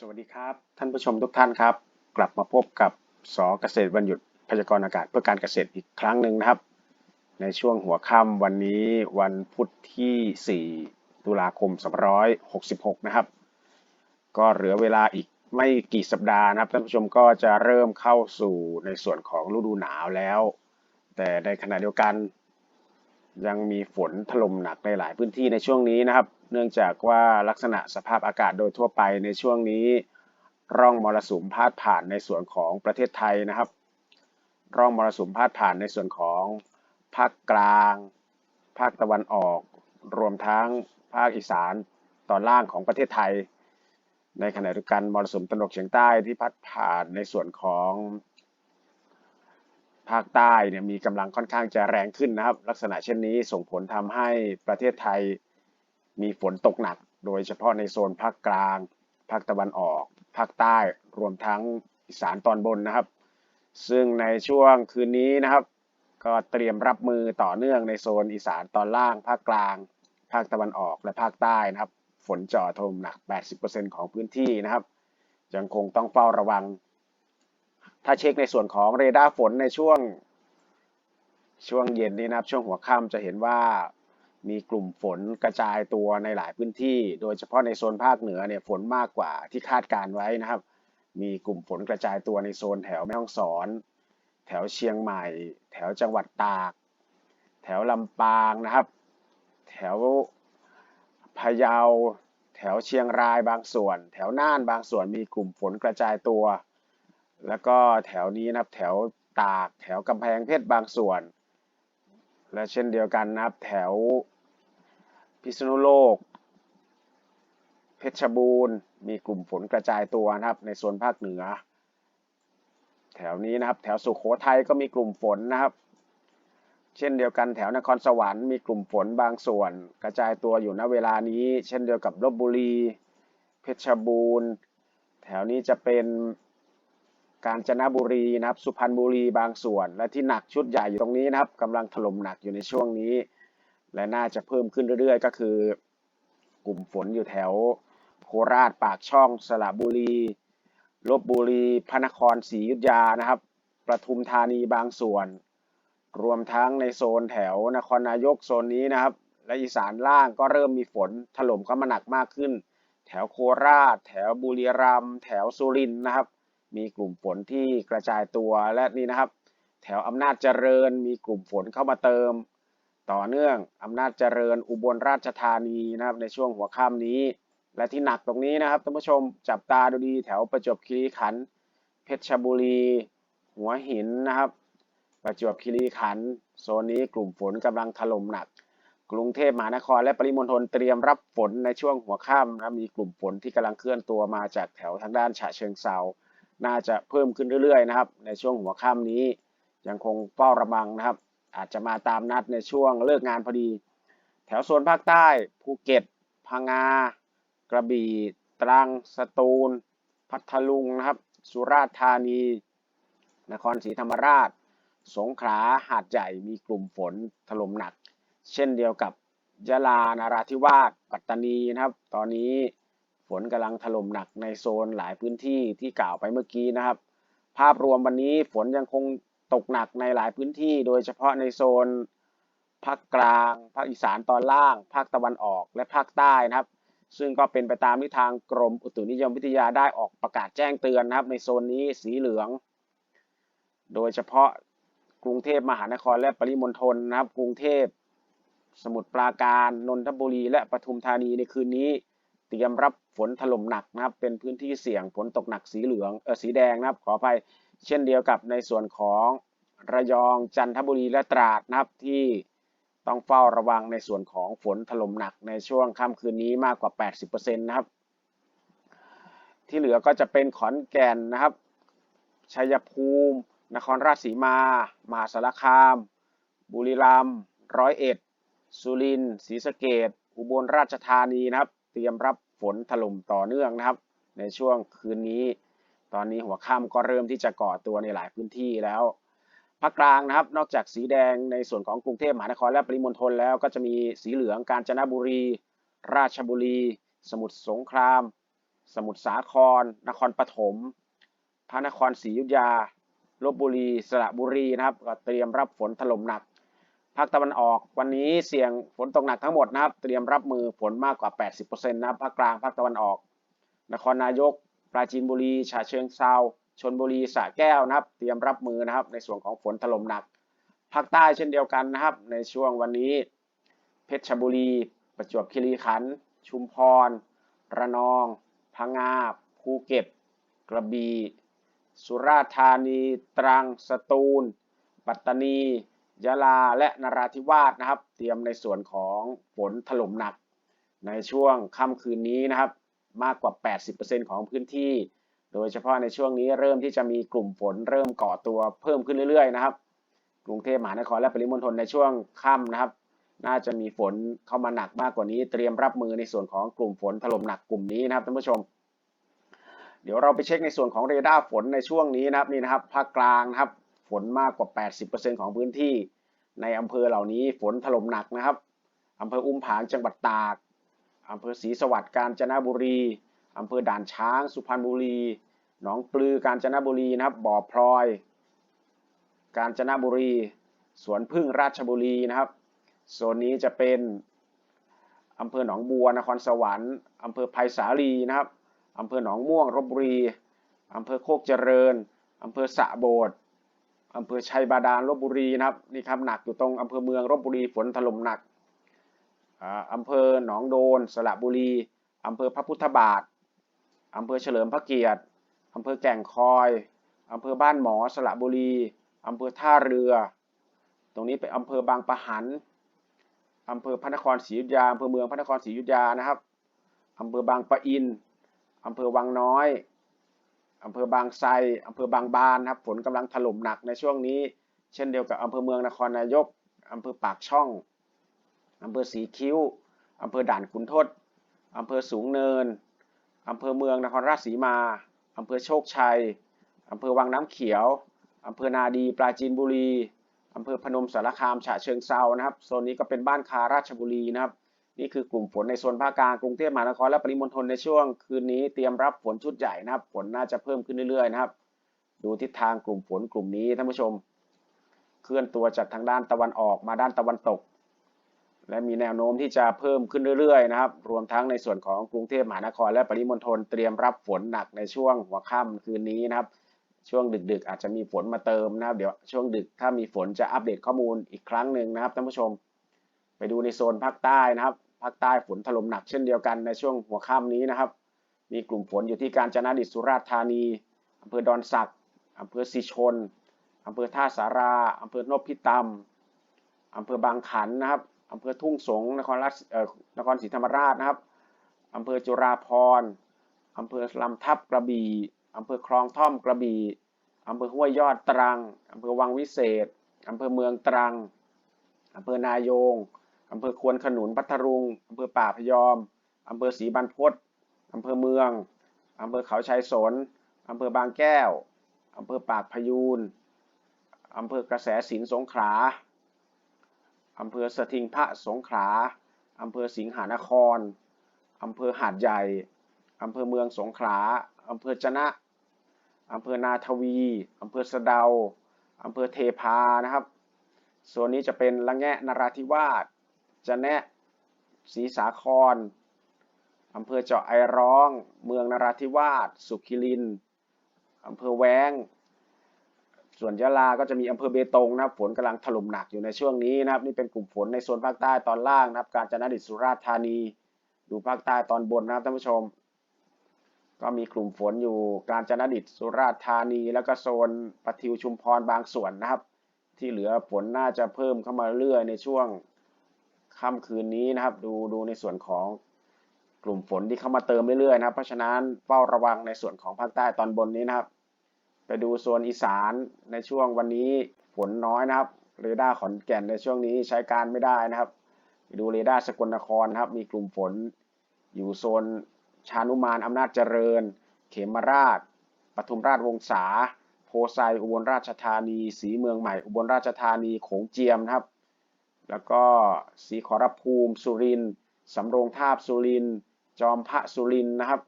สวัสดีครับ ท่านผู้ชมทุกท่านครับ กลับมาพบกับสเกษตรวันหยุดพยากรณ์อากาศเพื่อการเกษตรอีกครั้งหนึ่งนะครับ ในช่วงหัวค่ำวันนี้วันพุธที่ 4 ตุลาคม2566 นะครับ ก็เหลือเวลาอีกไม่กี่สัปดาห์นะครับท่านผู้ชมก็จะเริ่มเข้าสู่ในส่วนของฤดูหนาวแล้ว แต่ในขณะเดียวกัน ยังมีฝนถล่มหนักในหลายพื้นที่ในช่วงนี้นะครับ เนื่องจากว่าลักษณะสภาพอากาศโดยทั่วไปในช่วงนี้ ร่องมรสุมพาดผ่านในส่วนของประเทศไทยนะครับ ร่องมรสุมพาดผ่านในส่วนของภาคกลาง ภาคตะวันออก รวมทั้งภาคอีสานตอนล่างของประเทศไทย ในขณะเดียวกันมรสุมตะวันออกเฉียงใต้ที่พัดผ่านในส่วนของภาคใต้เนี่ยมีกำลังค่อนข้างจะแรงขึ้นนะครับ ลักษณะเช่นนี้ส่งผลทำให้ประเทศไทย มีฝนตกหนัก โดยเฉพาะในโซนภาคกลาง ภาคตะวันออก ภาคใต้ รวมทั้งอีสานตอนบนนะครับ ซึ่งในช่วงคืนนี้นะครับ ก็เตรียมรับมือต่อเนื่องในโซนอีสานตอนล่าง ภาคกลาง ภาคตะวันออก และภาคใต้นะครับ ฝนจ่อถล่มหนัก 80%ของพื้นที่นะครับ ยังคงต้องเฝ้าระวัง ถ้าเช็คในส่วนของเรดาร์ฝนในช่วงช่วงเย็นนี้นะครับ ช่วงหัวค่ำจะเห็นว่า มีกลุ่มฝนกระจายตัวในหลายพื้นที่ โดยเฉพาะในโซนภาคเหนือเนี่ยฝนมากกว่าที่คาดการไว้นะครับ มีกลุ่มฝนกระจายตัวในโซนแถวแม่ฮ่องสอน แถวเชียงใหม่ แถวจังหวัดตาก แถวลำปางนะครับ แถวพะเยา แถวเชียงรายบางส่วน แถวน่านบางส่วนมีกลุ่มฝนกระจายตัว แล้วก็แถวนี้นะครับแถวตาก แถวกำแพงเพชรบางส่วน และเช่นเดียวกันนะครับแถวพิษณุโลก เพชรบูรณ์ มีกลุ่มฝนกระจายตัวนะครับในโซนภาคเหนือ แถวนี้นะครับแถวสุขโขทัยก็มีกลุ่มฝนนะครับ เช่นเดียวกันแถวนครสวรรค์มีกลุ่มฝนบางส่วน กระจายตัวอยู่ณเวลานี้ เช่นเดียวกับลบบุรี เพชรบูรณ์ แถวนี้จะเป็น กาญจนบุรีนะครับ สุพรรณบุรีบางส่วน และที่หนักชุดใหญ่อยู่ตรงนี้นะครับกำลังถล่มหนักอยู่ในช่วงนี้ และน่าจะเพิ่มขึ้นเรื่อยๆ ก็คือ กลุ่มฝนอยู่แถว โคราชปากช่องสระบุรีลบบุรีพระนครศรีอยุธยานะครับประทุมธานีบางส่วน รวมทั้งในโซนแถวนครนายกโซนนี้นะครับ และอีสานล่างก็เริ่มมีฝนถล่มเข้ามาหนักมากขึ้น แถวโคราช แถวบุรีรัมย์แถวสุรินทร์นะครับ มีกลุ่มฝนที่กระจายตัวและนี่นะครับ แถวอำนาจเจริญมีกลุ่มฝนเข้ามาเติม ต่อเนื่องอำนาจเจริญอุบลราชธานีนะครับในช่วงหัวค่ำนี้ และที่หนักตรงนี้นะครับท่านผู้ชมจับตาดูดีแถวประจวบคีรีขันธ์เพชรบุรี หัวหินนะครับ ประจวบคีรีขันธ์โซนนี้กลุ่มฝนกำลังถล่มหนักกรุงเทพมหานครและปริมณฑลเตรียมรับฝนในช่วงหัวค่ำนะมีกลุ่มฝนที่กำลังเคลื่อนตัวมาจากแถวทางด้านฉะเชิงเซา น่าจะเพิ่มขึ้นเรื่อยๆนะครับ ในช่วงหัวค่ำนี้ยังคงเฝ้าระวังนะครับ อาจจะมาตามนัดในช่วงเลิกงานพอดี แถวโซนภาคใต้ภูเก็ต พังงา กระบี่ ตรัง สตูล พัทลุงนะครับ สุราษฎร์ธานี นครศรีธรรมราช สงขลา หาดใหญ่ มีกลุ่มฝนถล่มหนัก เช่นเดียวกับยะลา นาราธิวาส ปัตตานีนะครับ ตอนนี้ ฝนกำลังถล่มหนักในโซนหลายพื้นที่ที่กล่าวไปเมื่อกี้นะครับ ภาพรวมวันนี้ฝนยังคงตกหนักในหลายพื้นที่ โดยเฉพาะในโซนภาคกลาง ภาคอีสานตอนล่าง ภาคตะวันออก และภาคใต้นะครับ ซึ่งก็เป็นไปตามที่ทางกรมอุตุนิยมวิทยาได้ออกประกาศแจ้งเตือนนะครับ ในโซนนี้สีเหลือง โดยเฉพาะกรุงเทพมหานครและปริมณฑลนะครับ กรุงเทพ สมุทรปราการ นนทบุรี และปทุมธานีในคืนนี้ เตรียมรับ ฝนถล่มหนักนะครับ เป็นพื้นที่เสี่ยงฝนตกหนักสีเหลืองเออสีแดงนะครับขออภัยเช่นเดียวกับในส่วนของระยองจันทบุรีและตราดนะครับที่ต้องเฝ้าระวังในส่วนของฝนถล่มหนักในช่วงค่ำคืนนี้มากกว่า 80%นะครับ ที่เหลือก็จะเป็นขอนแก่นนะครับชัยภูมิ นครราชสีมา มหาสารคาม บุรีรัมย์ร้อยเอ็ด สุรินทร์ศรีสะเกดอุบลราชธานีนะครับ เตรียมรับ ฝนถล่มต่อเนื่องนะครับ ในช่วงคืนนี้ ตอนนี้หัวค่ำก็เริ่มที่จะก่อตัวในหลายพื้นที่แล้วภาคกลางนะครับ นอกจากสีแดงในส่วนของกรุงเทพมหานครและปริมณฑลแล้วก็จะมีสีเหลืองกาญจนบุรี ราชบุรี สมุทรสงคราม สมุทรสาคร นครปฐมพระนครศรีอยุธยาลบบุรีสระบุรีนะครับก็เตรียมรับฝนถล่มหนัก ภาคตะวันออกวันนี้เสี่ยงฝนตกหนักทั้งหมดนะครับ เตรียมรับมือฝนมากกว่า 80%นะครับภาคกลางภาคตะวันออก นครนายก ปราจีนบุรีฉะเชิงเซาชนบุรีสระแก้วนะครับ เตรียมรับมือนะครับ ในส่วนของฝนถล่มหนัก ภาคใต้เช่นเดียวกันนะครับ ในช่วงวันนี้ เพชรบุรี ประจวบคีรีขันธ์ชุมพร ระนอง พังงาภูเก็ต กระบี่สุราษฎร์ธานี ตรังสตูล ปัตตานี ยะลาและนราธิวาสนะครับ เตรียมในส่วนของฝนถล่มหนัก ในช่วงค่ำคืนนี้นะครับ มากกว่า 80%ของพื้นที่ โดยเฉพาะในช่วงนี้เริ่มที่จะมีกลุ่มฝนเริ่มก่อตัวเพิ่มขึ้นเรื่อยๆนะครับ กรุงเทพมหานครและปริมณฑลในช่วงค่ำนะครับ น่าจะมีฝนเข้ามาหนักมากกว่านี้ เตรียมรับมือในส่วนของกลุ่มฝนถล่มหนักกลุ่มนี้นะครับท่านผู้ชม เดี๋ยวเราไปเช็คในส่วนของเรดาร์ฝนในช่วงนี้นะครับนี่นะครับภาคกลางนะครับ ฝนมากกว่า 80%ของพื้นที่ ในอำเภอเหล่านี้ฝนถล่มหนักนะครับอำเภออุ้มผางจังหวัดตากอำเภอศรีสวัสดิ์กาญจนบุรีอำเภอด่านช้าง สุพรรณบุรี หนองปลือกาญจนบุรีนะครับบ่อพลอย กาญจนบุรี สวนพึ่งราชบุรีนะครับโซนนี้จะเป็นอำเภอหนองบัวนครสวรรค์อำเภอไผ่สาลีนะครับอำเภอหนองม่วงลบบุรีอำเภอโคกเจริญอำเภอสะโบด อำเภอชัยบาดาลลบบุรีนะครับนี่ครับหนักอยู่ตรงอำเภอเมืองลบบุรีฝนถล่มหนักอำเภอหนองโดน สระบุรีอำเภอพระพุทธบาทอำเภอเฉลิมพระเกียรติอำเภอแก่งคอยอำเภอบ้านหมอสระบุรีอำเภอท่าเรือ ตรงนี้เป็นอำเภอบางปะหันอำเภอพระนครศรีอยุธยาอำเภอเมืองพระนครศรีอยุธยานะครับอำเภอบางปะอินอำเภอวังน้อย อำเภอบางไทรอำเภอบางบานครับฝนกำลังถล่มหนักในช่วงนี้ เช่นเดียวกับอำเภอเมืองนครนายกอำเภอปากช่องอำเภอสีคิ้วอำเภอด่านขุนทดอำเภอสูงเนินอำเภอเมืองนครราชสีมาอำเภอโชคชัยอำเภอวังน้ำเขียวอำเภอนาดีปราจีนบุรีอำเภอพนมสารคามฉะเชิงเซานะครับโซนนี้ก็เป็นบ้านคาราชบุรีนะครับ นี่คือกลุ่มฝนในโซนภาคกลางกรุงเทพมหานครและปริมณฑลในช่วงคืนนี้เตรียมรับฝนชุดใหญ่นะครับ ฝนน่าจะเพิ่มขึ้นเรื่อยๆนะครับ ดูทิศทางกลุ่มฝนกลุ่มนี้ท่านผู้ชม เคลื่อนตัวจากทางด้านตะวันออกมาด้านตะวันตก และมีแนวโน้มที่จะเพิ่มขึ้นเรื่อยๆนะครับ รวมทั้งในส่วนของกรุงเทพมหานครและปริมณฑลเตรียมรับฝนหนักในช่วงหัวค่ำคืนนี้นะครับช่วงดึกๆ อาจจะมีฝนมาเติมนะครับ เดี๋ยวช่วงดึกถ้ามีฝนจะอัปเดตข้อมูลอีกครั้งหนึ่งนะครับท่านผู้ชม ไปดูในโซนภาคใต้นะครับ ภาคใต้ฝนถล่มหนักเช่นเดียวกันในช่วงหัวค่ำนี้นะครับ มีกลุ่มฝนอยู่ที่กาญจนดิตสุราษฎร์ธานีอำเภอดอนสักอำเภอสีชนอำเภอท่าสาราอำเภอนพิตำอำเภอบางขันนะครับอำเภอทุ่งสงนครราชเอ่อนครศรีธรรมราชนะครับอำเภอจุราพรณ์อำเภอลำทับกระบี่อำเภอคลองท่อมกระบี่อำเภอห้วยยอดตรังอำเภอวังวิเศษอำเภอเมืองตรังอำเภอนายง อำเภอควนขนุนพัทลุงอำเภอป่าพยอมอำเภอศรีบรรพตอำเภอเมืองอำเภอเขาชัยสนอำเภอบางแก้วอำเภอปากพยูนอำเภอกระแสสินสงขลาอำเภอสถิงพระสงขลาอำเภอสิงหานครอำเภอหาดใหญ่อำเภอเมืองสงขลาอำเภอจะนะอำเภอนาทวีอำเภอสะเดาอำเภอเทพานะครับโซนนี้จะเป็นละแงะนราธิวาส จะแนะศรีสาครอำเภอเจาะไอร้อง เมืองนราธิวาส สุขิรินอำเภอแวงส่วนยะลาก็จะมีอำเภอเบตงนะครับฝนกำลังถล่มหนักอยู่ในช่วงนี้นะครับนี่เป็นกลุ่มฝนในโซนภาคใต้ตอนล่างนะครับ กาญจนดิตสุราษฎร์ธานี ดูภาคใต้ตอนบนนะครับท่านผู้ชม ก็มีกลุ่มฝนอยู่กาญจนดิตสุราษฎร์ธานี แล้วก็โซนปะทิวชุมพรบางส่วนนะครับ ที่เหลือฝนน่าจะเพิ่มเข้ามาเรื่อยในช่วง ค่ำคืนนี้นะครับ ดูดูในส่วนของกลุ่มฝนที่เข้ามาเติมเรื่อยๆนะครับ เพราะฉะนั้นเฝ้าระวังในส่วนของภาคใต้ตอนบนนี้นะครับ ไปดูโซนอีสานในช่วงวันนี้ฝนน้อยนะครับเรดาร์ขอนแก่นในช่วงนี้ใช้การไม่ได้นะครับไปดูเรดาร์สกลนครนะครับ มีกลุ่มฝนอยู่โซนชานุมานอำนาจเจริญ เขมราชปทุมราชวงศาโพไซอุบลราชธานี สีเมืองใหม่ อุบลราชธานีโขงเจียมนะครับ แล้วก็สีขอรภูมิสุรินทร์สำโรงทาบสุรินทร์จอมพระสุรินทร์นะครับ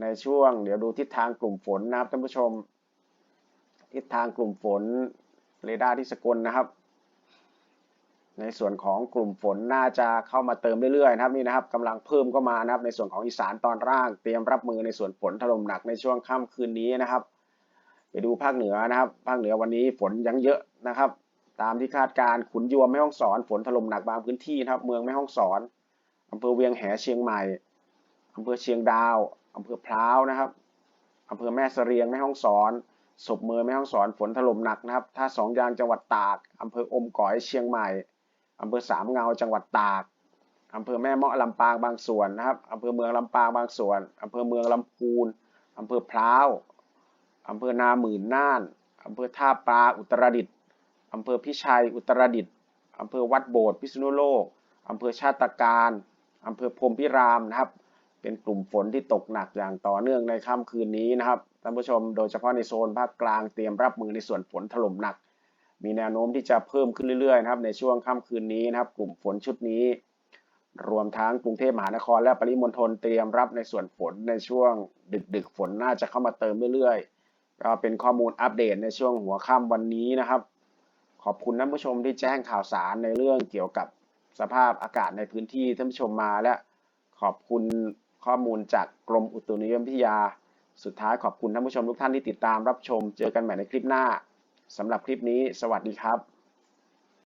ในช่วงเดี๋ยวดูทิศทางกลุ่มฝนนะครับท่านผู้ชม ทิศทางกลุ่มฝนเรดาร์ที่สกลนะครับ ในส่วนของกลุ่มฝนน่าจะเข้ามาเติมเรื่อยๆนะครับนี่นะครับกำลังเพิ่มเข้ามานะครับ ในส่วนของอีสานตอนล่างเตรียมรับมือในส่วนฝนถล่มหนักในช่วงค่ำคืนนี้นะครับ ไปดูภาคเหนือนะครับ ภาคเหนือวันนี้ฝนยังเยอะนะครับ ตามที่คาดการณ์ขุนยวมแม่ฮ่องสอน ฝนถล่มหนักบางพื้นที่นะครับ เมืองแม่ฮ่องสอนอำเภอเวียงแหเชียงใหม่อำเภอเชียงดาวอำเภอพร้าวนะครับอำเภอแม่เสรียงแม่ฮ่องสอนศพเมืองแม่ฮ่องสอนฝนถล่มหนักนะครับท่าสองยางจังหวัดตากอำเภออมก๋อยเชียงใหม่อำเภอสามเงาจังหวัดตากอำเภอแม่เมาะลำปางบางส่วนนะครับอำเภอเมืองลำปางบางส่วนอำเภอเมืองลำพูนอำเภอพร้าวอำเภอนาหมื่นน่านอำเภอท่าปลาอุตรดิตถ์ อำเภอพิชัย อุตรดิตถ์อำเภอวัดโบสถ์พิษณุโลกอำเภอชาติการอำเภอพรมพิรามนะครับ เป็นกลุ่มฝนที่ตกหนักอย่างต่อเนื่องในค่ำคืนนี้นะครับท่านผู้ชมโดยเฉพาะในโซนภาคกลางเตรียมรับมือในส่วนฝนถล่มหนัก มีแนวโน้มที่จะเพิ่มขึ้นเรื่อยๆนะครับในช่วงค่ำคืนนี้นะครับ กลุ่มฝนชุดนี้ รวมทั้งกรุงเทพมหานครและปริมณฑลเตรียมรับในส่วนฝนในช่วงดึกๆฝนน่าจะเข้ามาเติมเรื่อยๆก็เป็นข้อมูลอัปเดตในช่วงหัวค่ำวันนี้นะครับ ขอบคุณท่านผู้ชมที่แจ้งข่าวสารในเรื่องเกี่ยวกับสภาพอากาศในพื้นที่ท่านผู้ชมมาและขอบคุณข้อมูลจากกรมอุตุนิยมวิทยา สุดท้ายขอบคุณท่านผู้ชมทุกท่านที่ติดตามรับชม เจอกันใหม่ในคลิปหน้าสำหรับคลิปนี้ สวัสดีครับ